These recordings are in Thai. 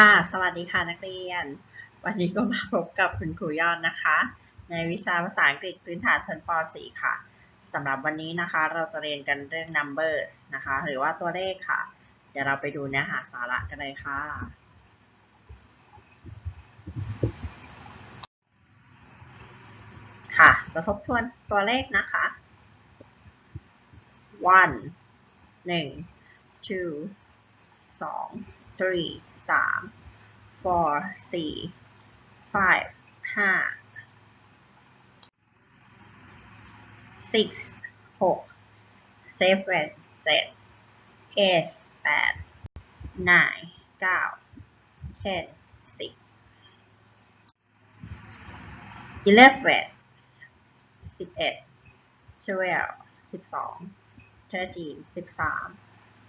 ค่ะ สวัสดีค่ะนักเรียน วันนี้ก็มาพบกับคุณครูยอดนะคะ ในวิชาภาษาอังกฤษพื้นฐานชั้นป .4 ค่ะสำหรับวันนี้นะคะ เราจะเรียนกันเรื่อง numbers นะคะ หรือว่าตัวเลขค่ะ เดี๋ยวเราไปดูเนื้อหาสาระกันเลยค่ะ ค่ะ จะทบทวนตัวเลขนะคะ one หนึ่ง two สอง three สาม four สี่ five ห้า six หก seven เจ็ด eight แปด nine เก้า ten สิบ eleven สิบเอ็ด twelve สิบสอง thirteen สิบสาม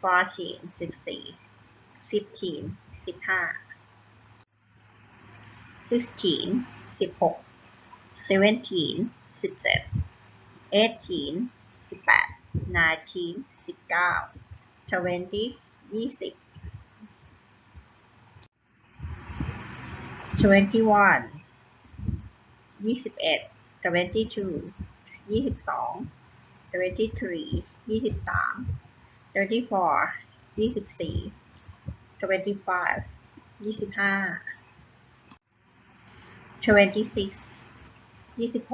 fourteen สิบสี่ fifteen สิบห้า sixteen สิบหก seventeen สิบเจ็ด eighteen สิบแปด nineteen สิบเก้า twenty ยี่สิบ twenty one ยี่สิบเอ็ด twenty two ยี่สิบสอง twenty three ยี่สิบสาม twenty four ยี่สิบสี่ twenty five ยี่สิบห้า twenty six ยี่สิบห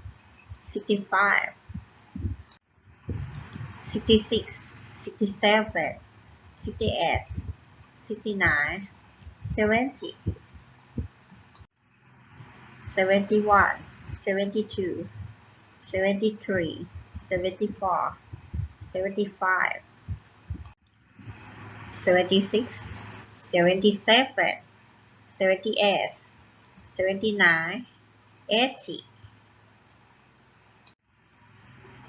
65, 66, 67, 68, 69, 70, 71, 72, 73, 74, 75, 76, 77, 78, 79, 80,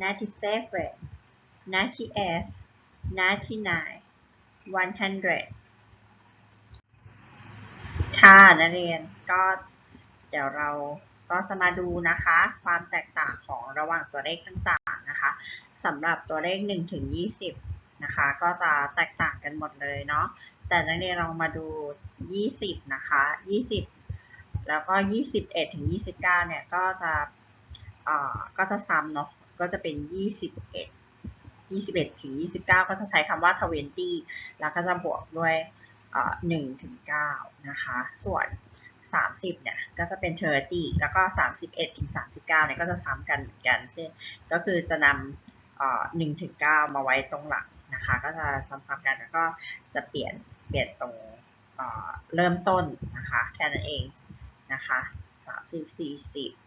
97, 98, 99, 100 ค่ะนักเรียนก็เดี๋ยวเราก็จะมาดูนะคะ ความแตกต่างของระหว่างตัวเลขต่างๆนะคะสำหรับตัวเลข1ถึง20นะคะ ก็จะแตกต่างกันหมดเลยเนาะแต่นักเรียนลองมาดู 20 นะคะ 20 แล้วก็ 21ถึง29 เนี่ยก็จะอ่อก็จะซ้ำเนาะ ก็จะเป็น 21 21ถึง29 ก็จะใช้คำว่า 20 แล้วก็จะบวกด้วยเอ่อ1ถึง9นะคะ ส่วน 30 เนี่ย ก็จะเป็น 30 แล้วก็ 31ถึง39 เนี่ย ก็จะซ้ำกันเหมือนกัน เช่น ก็คือจะนำเอ่อ1ถึง9มาไว้ตรงหลังนะคะ ก็จะซ้ำๆกัน แล้วก็จะเปลี่ยน เปลี่ยนตรงเเริ่มต้นนะคะ แค่นั้นเองนะคะ 30 40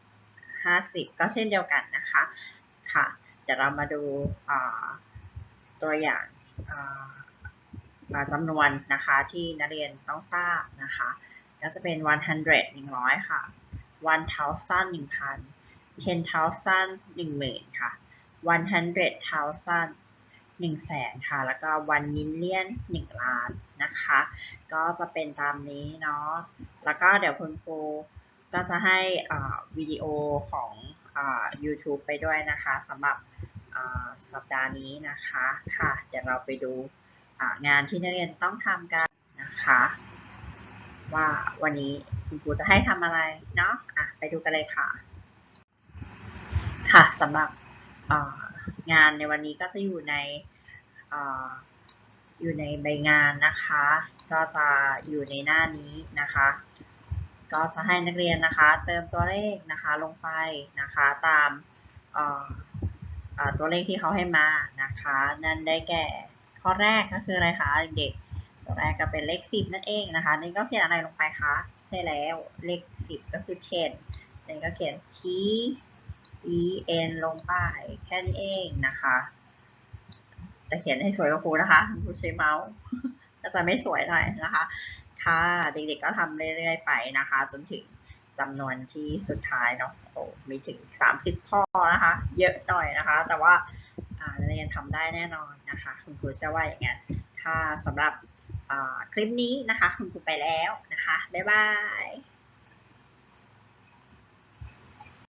50 ก็เช่นเดียวกันนะคะ ค่ะ เดี๋ยวเรามาดูตัวอย่างาจำนวนนะคะที่นักเรียนต้องทราบนะคะก็จะเป็น 100 100 ค่ะ 1,000 1,000 10,000 10,000ค่ะ 100,000 1แสนค่ะ แล้วก็1 million 1ล้านนะคะ ก็จะเป็นตามนี้เนาะ แล้วก็เดี๋ยวคุณครูก็จะให้วิดีโอของ YouTube ไปด้วยนะคะสำหรับสัปดาห์นี้นะคะค่ะ เดี๋ยวเราไปดูงานที่นักเรียนจะต้องทำกันนะคะ ว่าวันนี้คุณครูจะให้ทำอะไรเนาะะไปดูกันเลยค่ะ ค่ะสำหรับงานในวันนี้ก็จะอยู่ในออยู่ในใบงานนะคะ ก็จะอยู่ในหน้านี้นะคะ ก็จะให้นักเรียนนะคะเติมตัวเลขนะคะลงไปนะคะตามตัวเลขที่เขาให้มานะคะนั่นได้แก่ข้อแรกก็คืออะไรคะเด็กตัวแรกก็เป็นเลขสิบนั่นเองนะคะนี่ก็เขียนอะไรลงไปคะใช่แล้วเลขสิบก็คือ ten นี่ก็เขียน t e n ลงไปแค่นี้เองนะคะแต่เขียนให้สวยกว่าครูนะคะครูใช้เมาส์ก็จะไม่สวยหน่อยนะคะ ค่ะ เด็กๆก็ทำเรื่อยๆไปนะคะ จนถึงจำนวนที่สุดท้ายเนาะโอ้มีถึง 30 ข้อนะคะ เยอะหน่อยนะคะ แต่ว่าเรียนทำได้แน่นอนนะคะ คุณครูเชื่อว่าอย่างนั้นค่ะสำหรับคลิปนี้นะคะ คุณครูไปแล้วนะคะ บ๊ายบาย